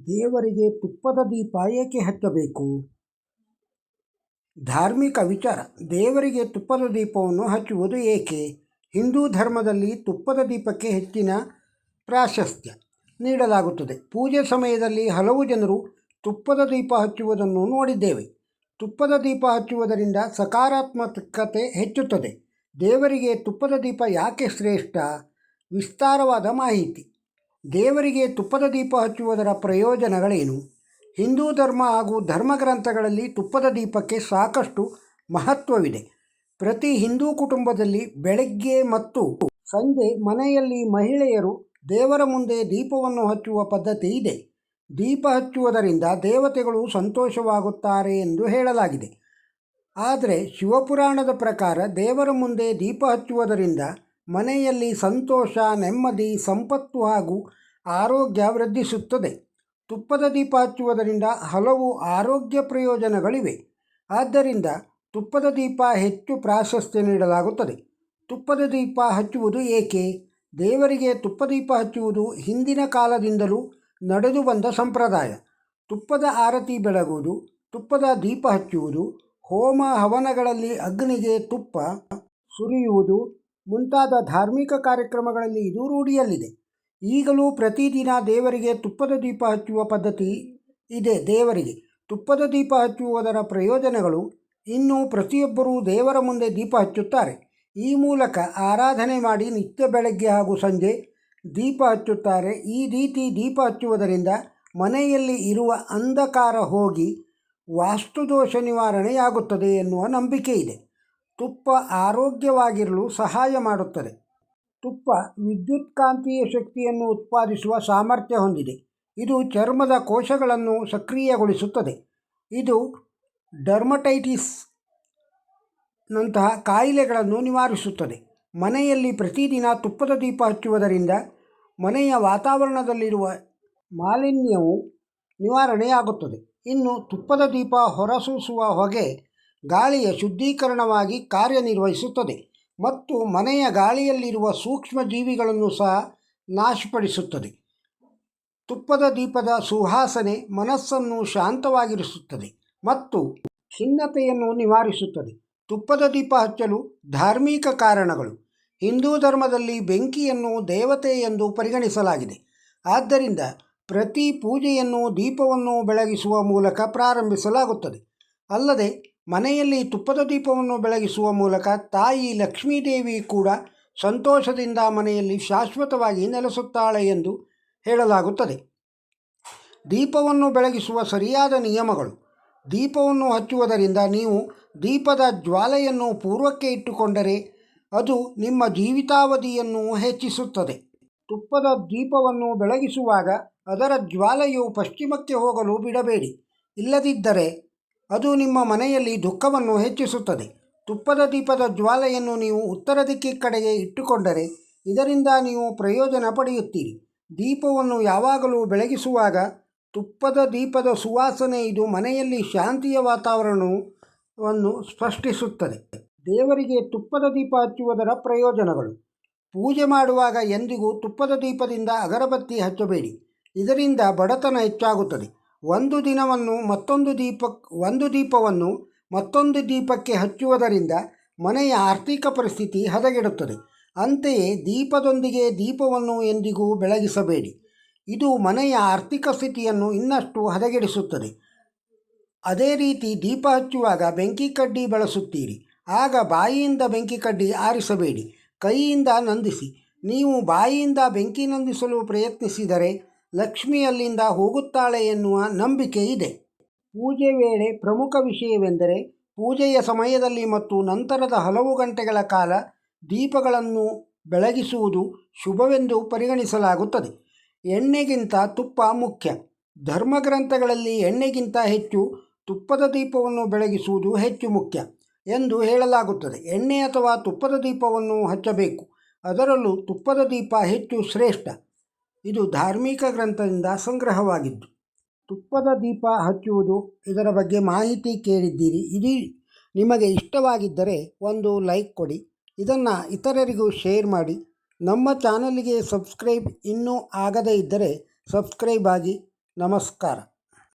ದೇವರಿಗೆ ತುಪ್ಪದ ದೀಪ ಏಕೆ ಹಚ್ಚಬೇಕು? ಧಾರ್ಮಿಕ ವಿಚಾರ. ದೇವರಿಗೆ ತುಪ್ಪದ ದೀಪವನ್ನು ಹಚ್ಚುವುದು ಏಕೆ? ಹಿಂದೂ ಧರ್ಮದಲ್ಲಿ ತುಪ್ಪದ ದೀಪಕ್ಕೆ ಹೆಚ್ಚಿನ ಪ್ರಾಶಸ್ತ್ಯ ನೀಡಲಾಗುತ್ತದೆ. ಪೂಜೆ ಸಮಯದಲ್ಲಿ ಹಲವು ಜನರು ತುಪ್ಪದ ದೀಪ ಹಚ್ಚುವುದನ್ನು ನೋಡಿದ್ದೇವೆ. ತುಪ್ಪದ ದೀಪ ಹಚ್ಚುವುದರಿಂದ ಸಕಾರಾತ್ಮಕತೆ ಹೆಚ್ಚುತ್ತದೆ. ದೇವರಿಗೆ ತುಪ್ಪದ ದೀಪ ಯಾಕೆ ಶ್ರೇಷ್ಠ? ವಿಸ್ತಾರವಾದ ಮಾಹಿತಿ. ದೇವರಿಗೆ ತುಪ್ಪದ ದೀಪ ಹಚ್ಚುವುದರ ಪ್ರಯೋಜನಗಳೇನು? ಹಿಂದೂ ಧರ್ಮ ಹಾಗೂ ಧರ್ಮಗ್ರಂಥಗಳಲ್ಲಿ ತುಪ್ಪದ ದೀಪಕ್ಕೆ ಸಾಕಷ್ಟು ಮಹತ್ವವಿದೆ. ಪ್ರತಿ ಹಿಂದೂ ಕುಟುಂಬದಲ್ಲಿ ಬೆಳಗ್ಗೆ ಮತ್ತು ಸಂಜೆ ಮನೆಯಲ್ಲಿ ಮಹಿಳೆಯರು ದೇವರ ಮುಂದೆ ದೀಪವನ್ನು ಹಚ್ಚುವ ಪದ್ಧತಿ ಇದೆ. ದೀಪ ಹಚ್ಚುವುದರಿಂದ ದೇವತೆಗಳು ಸಂತೋಷವಾಗುತ್ತಾರೆ ಎಂದು ಹೇಳಲಾಗಿದೆ. ಆದರೆ ಶಿವಪುರಾಣದ ಪ್ರಕಾರ ದೇವರ ಮುಂದೆ ದೀಪ ಹಚ್ಚುವುದರಿಂದ ಮನೆಯಲ್ಲಿ ಸಂತೋಷ, ನೆಮ್ಮದಿ, ಸಂಪತ್ತು ಹಾಗೂ ಆರೋಗ್ಯ ವೃದ್ಧಿಸುತ್ತದೆ. ತುಪ್ಪದ ದೀಪ ಹಚ್ಚುವುದರಿಂದ ಹಲವು ಆರೋಗ್ಯ ಪ್ರಯೋಜನಗಳಿವೆ. ಆದ್ದರಿಂದ ತುಪ್ಪದ ದೀಪ ಹೆಚ್ಚು ಪ್ರಾಶಸ್ತ್ಯ ನೀಡಲಾಗುತ್ತದೆ. ತುಪ್ಪದ ದೀಪ ಹಚ್ಚುವುದು ಏಕೆ? ದೇವರಿಗೆ ತುಪ್ಪ ದೀಪ ಹಚ್ಚುವುದು ಹಿಂದಿನ ಕಾಲದಿಂದಲೂ ನಡೆದು ಬಂದ ಸಂಪ್ರದಾಯ. ತುಪ್ಪದ ಆರತಿ ಬೆಳಗುವುದು, ತುಪ್ಪದ ದೀಪ ಹಚ್ಚುವುದು, ಹೋಮ ಹವನಗಳಲ್ಲಿ ಅಗ್ನಿಗೆ ತುಪ್ಪ ಸುರಿಯುವುದು ಮುಂತಾದ ಧಾರ್ಮಿಕ ಕಾರ್ಯಕ್ರಮಗಳಲ್ಲಿ ಇದು ರೂಢಿಯಲ್ಲಿದೆ. ಈಗಲೂ ಪ್ರತಿದಿನ ದೇವರಿಗೆ ತುಪ್ಪದ ದೀಪ ಹಚ್ಚುವ ಪದ್ಧತಿ ಇದೆ ದೇವರಿಗೆ. ತುಪ್ಪದ ದೀಪ ಹಚ್ಚುವುದರ ಪ್ರಯೋಜನಗಳು ಇನ್ನು ಪ್ರತಿಯೊಬ್ಬರೂ ದೇವರ ಮುಂದೆ ದೀಪ ಹಚ್ಚುತ್ತಾರೆ. ಈ ಮೂಲಕ ಆರಾಧನೆ ಮಾಡಿ ನಿತ್ಯ ಬೆಳಗ್ಗೆ ಹಾಗೂ ಸಂಜೆ ದೀಪ ಹಚ್ಚುತ್ತಾರೆ. ಈ ರೀತಿ ದೀಪ ಹಚ್ಚುವುದರಿಂದ ಮನೆಯಲ್ಲಿ ಇರುವ ಅಂಧಕಾರ ಹೋಗಿ ವಾಸ್ತುದೋಷ ನಿವಾರಣೆಯಾಗುತ್ತದೆ ಎನ್ನುವ ನಂಬಿಕೆ ಇದೆ. ತುಪ್ಪ ಆರೋಗ್ಯವಾಗಿರಲು ಸಹಾಯ ಮಾಡುತ್ತದೆ. ತುಪ್ಪ ವಿದ್ಯುತ್ಕಾಂತೀಯ ಶಕ್ತಿಯನ್ನು ಉತ್ಪಾದಿಸುವ ಸಾಮರ್ಥ್ಯ ಹೊಂದಿದೆ. ಇದು ಚರ್ಮದ ಕೋಶಗಳನ್ನು ಸಕ್ರಿಯಗೊಳಿಸುತ್ತದೆ. ಇದು ಡರ್ಮಟೈಟಿಸ್ ನಂತಹ ಕಾಯಿಲೆಗಳನ್ನು ನಿವಾರಿಸುತ್ತದೆ. ಮನೆಯಲ್ಲಿ ಪ್ರತಿದಿನ ತುಪ್ಪದ ದೀಪ ಹಚ್ಚುವುದರಿಂದ ಮನೆಯ ವಾತಾವರಣದಲ್ಲಿರುವ ಮಾಲಿನ್ಯವು ನಿವಾರಣೆಯಾಗುತ್ತದೆ. ಇನ್ನು ತುಪ್ಪದ ದೀಪ ಹೊರಸೂಸುವ ಹೊಗೆ ಗಾಳಿಯ ಶುದ್ಧೀಕರಣವಾಗಿ ಕಾರ್ಯನಿರ್ವಹಿಸುತ್ತದೆ ಮತ್ತು ಮನೆಯ ಗಾಳಿಯಲ್ಲಿರುವ ಸೂಕ್ಷ್ಮ ಜೀವಿಗಳನ್ನು ಸಹ ನಾಶಪಡಿಸುತ್ತದೆ. ತುಪ್ಪದ ದೀಪದ ಸುವಾಸನೆ ಮನಸ್ಸನ್ನು ಶಾಂತವಾಗಿರಿಸುತ್ತದೆ ಮತ್ತು ಖಿನ್ನತೆಯನ್ನು ನಿವಾರಿಸುತ್ತದೆ. ತುಪ್ಪದ ದೀಪ ಹಚ್ಚಲು ಧಾರ್ಮಿಕ ಕಾರಣಗಳು. ಹಿಂದೂ ಧರ್ಮದಲ್ಲಿ ಬೆಂಕಿಯನ್ನು ದೇವತೆ ಎಂದು ಪರಿಗಣಿಸಲಾಗಿದೆ. ಆದ್ದರಿಂದ ಪ್ರತಿ ಪೂಜೆಯನ್ನು ದೀಪವನ್ನು ಬೆಳಗಿಸುವ ಮೂಲಕ ಪ್ರಾರಂಭಿಸಲಾಗುತ್ತದೆ. ಅಲ್ಲದೆ ಮನೆಯಲ್ಲಿ ತುಪ್ಪದ ದೀಪವನ್ನು ಬೆಳಗಿಸುವ ಮೂಲಕ ತಾಯಿ ಲಕ್ಷ್ಮೀದೇವಿ ಕೂಡ ಸಂತೋಷದಿಂದ ಮನೆಯಲ್ಲಿ ಶಾಶ್ವತವಾಗಿ ನೆಲೆಸುತ್ತಾಳೆ ಎಂದು ಹೇಳಲಾಗುತ್ತದೆ. ದೀಪವನ್ನು ಬೆಳಗಿಸುವ ಸರಿಯಾದ ನಿಯಮಗಳು. ದೀಪವನ್ನು ಹಚ್ಚುವುದರಿಂದ ನೀವು ದೀಪದ ಜ್ವಾಲೆಯನ್ನು ಪೂರ್ವಕ್ಕೆ ಇಟ್ಟುಕೊಂಡರೆ ಅದು ನಿಮ್ಮ ಜೀವಿತಾವಧಿಯನ್ನು ಹೆಚ್ಚಿಸುತ್ತದೆ. ತುಪ್ಪದ ದೀಪವನ್ನು ಬೆಳಗಿಸುವಾಗ ಅದರ ಜ್ವಾಲೆಯು ಪಶ್ಚಿಮಕ್ಕೆ ಹೋಗಲು ಬಿಡಬೇಡಿ. ಇಲ್ಲದಿದ್ದರೆ ಅದು ನಿಮ್ಮ ಮನೆಯಲ್ಲಿ ದುಃಖವನ್ನು ಹೆಚ್ಚಿಸುತ್ತದೆ. ತುಪ್ಪದ ದೀಪದ ಜ್ವಾಲೆಯನ್ನು ನೀವು ಉತ್ತರ ದಿಕ್ಕಿ ಕಡೆಗೆ ಇಟ್ಟುಕೊಂಡರೆ ಇದರಿಂದ ನೀವು ಪ್ರಯೋಜನ ಪಡೆಯುತ್ತೀರಿ. ದೀಪವನ್ನು ಯಾವಾಗಲೂ ಬೆಳಗಿಸುವಾಗ ತುಪ್ಪದ ದೀಪದ ಸುವಾಸನೆ ಇದು ಮನೆಯಲ್ಲಿ ಶಾಂತಿಯ ವಾತಾವರಣವನ್ನು ಸ್ಪಷ್ಟಿಸುತ್ತದೆ ದೇವರಿಗೆ ತುಪ್ಪದ ದೀಪ ಹಚ್ಚುವುದರ ಪ್ರಯೋಜನಗಳು. ಪೂಜೆ ಮಾಡುವಾಗ ಎಂದಿಗೂ ತುಪ್ಪದ ದೀಪದಿಂದ ಅಗರಬತ್ತಿ ಹಚ್ಚಬೇಡಿ. ಇದರಿಂದ ಬಡತನ ಹೆಚ್ಚಾಗುತ್ತದೆ. ಒಂದು ದಿನವನ್ನು ಮತ್ತೊಂದು ದೀಪ ಒಂದು ದೀಪವನ್ನು ಮತ್ತೊಂದು ದೀಪಕ್ಕೆ ಹಚ್ಚುವುದರಿಂದ ಮನೆಯ ಆರ್ಥಿಕ ಪರಿಸ್ಥಿತಿ ಹದಗೆಡುತ್ತದೆ. ಅಂತೆಯೇ ದೀಪದೊಂದಿಗೆ ದೀಪವನ್ನು ಎಂದಿಗೂ ಬೆಳಗಿಸಬೇಡಿ. ಇದು ಮನೆಯ ಆರ್ಥಿಕ ಸ್ಥಿತಿಯನ್ನು ಇನ್ನಷ್ಟು ಹದಗೆಡಿಸುತ್ತದೆ. ಅದೇ ರೀತಿ ದೀಪ ಹಚ್ಚುವಾಗ ಬೆಂಕಿ ಕಡ್ಡಿ ಬಳಸುತ್ತೀರಿ. ಆಗ ಬಾಯಿಯಿಂದ ಬೆಂಕಿ ಕಡ್ಡಿ ಆರಿಸಬೇಡಿ. ಕೈಯಿಂದ ನಂದಿಸಿ. ನೀವು ಬಾಯಿಯಿಂದ ಬೆಂಕಿ ನಂದಿಸಲು ಪ್ರಯತ್ನಿಸಿದರೆ ಲಕ್ಷ್ಮಿ ಅಲ್ಲಿಂದ ಹೋಗುತ್ತಾಳೆ ಎನ್ನುವ ನಂಬಿಕೆ ಇದೆ. ಪೂಜೆ ವೇಳೆ ಪ್ರಮುಖ ವಿಷಯವೆಂದರೆ ಪೂಜೆಯ ಸಮಯದಲ್ಲಿ ಮತ್ತು ನಂತರದ ಹಲವು ಗಂಟೆಗಳ ಕಾಲ ದೀಪಗಳನ್ನು ಬೆಳಗಿಸುವುದು ಶುಭವೆಂದು ಪರಿಗಣಿಸಲಾಗುತ್ತದೆ. ಎಣ್ಣೆಗಿಂತ ತುಪ್ಪ ಮುಖ್ಯ. ಧರ್ಮಗ್ರಂಥಗಳಲ್ಲಿ ಎಣ್ಣೆಗಿಂತ ಹೆಚ್ಚು ತುಪ್ಪದ ದೀಪವನ್ನು ಬೆಳಗಿಸುವುದು ಹೆಚ್ಚು ಮುಖ್ಯ ಎಂದು ಹೇಳಲಾಗುತ್ತದೆ. ಎಣ್ಣೆ ಅಥವಾ ತುಪ್ಪದ ದೀಪವನ್ನು ಹಚ್ಚಬೇಕು. ಅದರಲ್ಲೂ ತುಪ್ಪದ ದೀಪ ಹೆಚ್ಚು ಶ್ರೇಷ್ಠ. ಇದು ಧಾರ್ಮಿಕ ಗ್ರಂಥದಿಂದ ಸಂಗ್ರಹವಾಗಿದ್ದು, ತುಪ್ಪದ ದೀಪ ಹಚ್ಚುವುದು ಇದರ ಬಗ್ಗೆ ಮಾಹಿತಿ ಕೇಳಿದ್ದೀರಿ. ಇದು ನಿಮಗೆ ಇಷ್ಟವಾಗಿದ್ದರೆ ಒಂದು ಲೈಕ್ ಕೊಡಿ. ಇದನ್ನು ಇತರರಿಗೂ ಶೇರ್ ಮಾಡಿ. ನಮ್ಮ ಚಾನಲಿಗೆ ಸಬ್ಸ್ಕ್ರೈಬ್ ಇನ್ನೂ ಆಗದೇ ಇದ್ದರೆ ಸಬ್ಸ್ಕ್ರೈಬ್ ಆಗಿ. ನಮಸ್ಕಾರ.